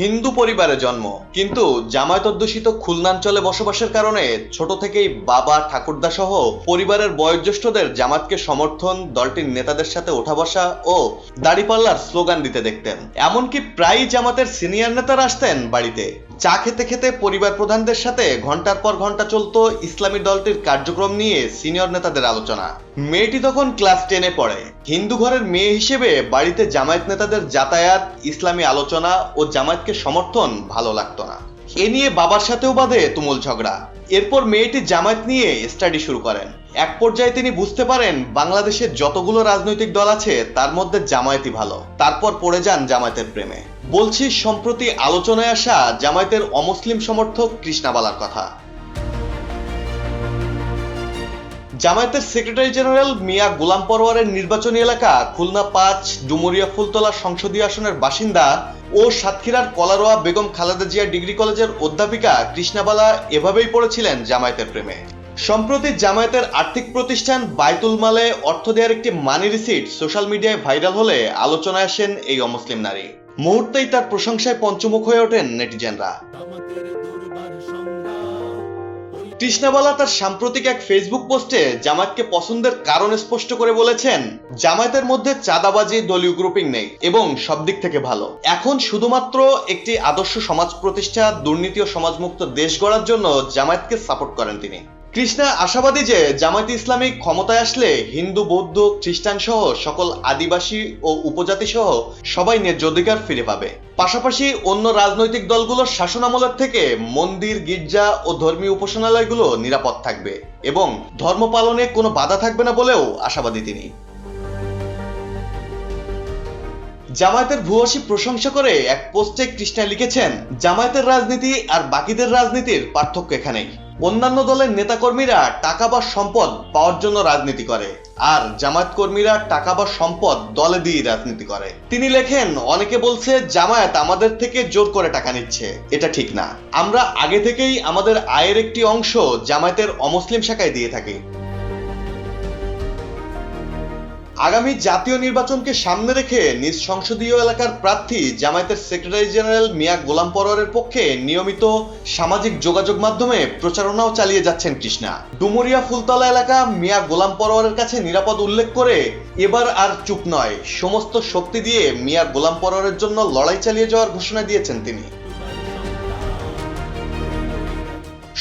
হিন্দু পরিবারে জন্ম, কিন্তু জামায়াত অধ্যুষিত খুলনাঞ্চলে বসবাসের কারণে ছোট থেকেই বাবা ঠাকুরদা সহ পরিবারের বয়োজ্যেষ্ঠদের জামাতকে সমর্থন দলটির নেতাদের সাথে ওঠা বসা ও দাড়িপাল্লার স্লোগান দিতে দেখতেন। এমনকি প্রায়ই জামাতের সিনিয়র নেতারা আসতেন বাড়িতে। চা খেতে খেতে পরিবার প্রধানদের সাথে ঘণ্টার পর ঘণ্টা চলতো ইসলামী দলটির কার্যক্রম নিয়ে সিনিয়র নেতাদের আলোচনা। মেয়েটি তখন ক্লাস টেনে পড়ে। হিন্দু ঘরের মেয়ে হিসেবে বাড়িতে জামায়াত নেতাদের যাতায়াত, ইসলামী আলোচনা ও জামায়াতকে সমর্থন ভালো লাগতো না। এ নিয়ে বাবার সাথেও বাঁধে তুমুল ঝগড়া। এরপর মেয়েটি জামায়াত নিয়ে স্টাডি শুরু করেন। এক পর্যায়ে তিনি বুঝতে পারেন বাংলাদেশের যতগুলো রাজনৈতিক দল আছে, তার মধ্যে জামায়াতই ভালো। তারপর পড়ে যান জামায়াতের প্রেমে। বলছি, সম্প্রতি আলোচনায় আসা জামায়াতের অমুসলিম সমর্থক কৃষ্ণাবালার কথা। জামায়াতের সেক্রেটারি জেনারেল মিয়া গোলাম পরোয়ারের নির্বাচনী এলাকা খুলনা পাঁচ, ডুমুরিয়া ফুলতলা সংসদীয় আসনের বাসিন্দা ও সাতক্ষীরার কলারোয়া বেগম খালেদা জিয়া ডিগ্রি কলেজের অধ্যাপিকা কৃষ্ণাবালা এভাবেই পড়েছিলেন জামায়াতের প্রেমে। সম্প্রতি জামায়াতের আর্থিক প্রতিষ্ঠান বাইতুল মালে অর্থ দেওয়ার একটি মানি রিসিট সোশ্যাল মিডিয়ায় ভাইরাল হলে আলোচনায় আসেন এই অমুসলিম নারী। মুহূর্তেই তার প্রশংসায় পঞ্চমুখ হয়ে ওঠেন নেটিজেনরা। কৃষ্ণাবালা তার সাম্প্রতিক এক ফেসবুক পোস্টে জামায়াতকে পছন্দের কারণ স্পষ্ট করে বলেছেন, জামায়াতের মধ্যে চাঁদাবাজি, দলীয় গ্রুপিং নেই এবং সব দিক থেকে ভালো। এখন শুধুমাত্র একটি আদর্শ সমাজ প্রতিষ্ঠা, দুর্নীতি ও সমাজমুক্ত দেশ গড়ার জন্য জামায়াতকে সাপোর্ট করেন তিনি। কৃষ্ণা, আশাবাদী যে জামায়াত ইসলামী ক্ষমতায় আসলে হিন্দু, বৌদ্ধ, খ্রিস্টান সহ সকল আদিবাসী ও উপজাতি সহ সবাই ন্যায্য অধিকার ফিরে পাবে। পাশাপাশি অন্য রাজনৈতিক দলগুলোর শাসন আমলের থেকে মন্দির, গির্জা ও ধর্মীয় উপাসনালয়গুলো নিরাপদ থাকবে এবং ধর্ম পালনে কোনো বাধা থাকবে না বলেও আশাবাদী তিনি। জামায়াতের ভূয়সী প্রশংসা করে এক পোস্টে কৃষ্ণা লিখেছেন, জামায়াতের রাজনীতি আর বাকিদের রাজনীতির পার্থক্য এখানেই। অন্যান্য দলের নেতাকর্মীরা টাকা বা সম্পদ পাওয়ার জন্য রাজনীতি করে, আর জামায়াত কর্মীরা টাকা বা সম্পদ দলে দিয়ে রাজনীতি করে। তিনি লেখেন, অনেকে বলছে জামায়াত আমাদের থেকে জোর করে টাকা নিচ্ছে। এটা ঠিক না। আমরা আগে থেকেই আমাদের আয়ের একটি অংশ জামায়াতের অমুসলিম শাখায় দিয়ে থাকি। আগামী জাতীয় নির্বাচনকে সামনে রেখে নিজ সংসদীয় এলাকার প্রার্থী জামায়াতের সেক্রেটারি জেনারেল মিয়া গোলাম পরোয়ারের পক্ষে নিয়মিত সামাজিক যোগাযোগ মাধ্যমে প্রচারণাও চালিয়ে যাচ্ছেন কৃষ্ণা। ডুমুরিয়া ফুলতলা এলাকা মিয়া গোলাম পরোয়ারের কাছে নিরাপদ উল্লেখ করে এবার আর চুপ নয়, সমস্ত শক্তি দিয়ে মিয়া গোলাম পরোয়ারের জন্য লড়াই চালিয়ে যাওয়ার ঘোষণা দিয়েছেন তিনি।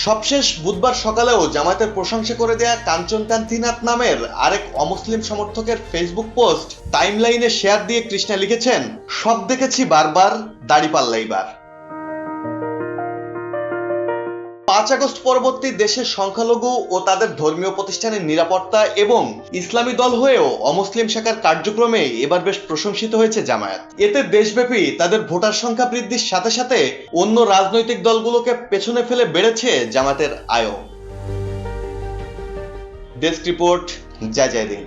সবশেষ বুধবার সকালেও জামায়াতের প্রশংসা করে দেয়া কাঞ্চন কান্তিনাথ নামের আরেক অমুসলিম সমর্থকের ফেসবুক পোস্ট টাইমলাইনে শেয়ার দিয়ে কৃষ্ণা লিখেছেন, সব দেখেছি বারবার, দাড়ি পাল্লাইবার। পাঁচ আগস্ট পরবর্তী দেশের সংখ্যালঘু ও তাদের ধর্মীয় প্রতিষ্ঠানের নিরাপত্তা এবং ইসলামী দল হয়েও অমুসলিম শাখার কার্যক্রমে এবার বেশ প্রশংসিত হয়েছে জামায়াত। এতে দেশব্যাপী তাদের ভোটার সংখ্যা বৃদ্ধির সাথে সাথে অন্য রাজনৈতিক দলগুলোকে পেছনে ফেলে বেড়েছে জামাতের আয়ও। ডেস্ক রিপোর্ট, জয় জয় দিন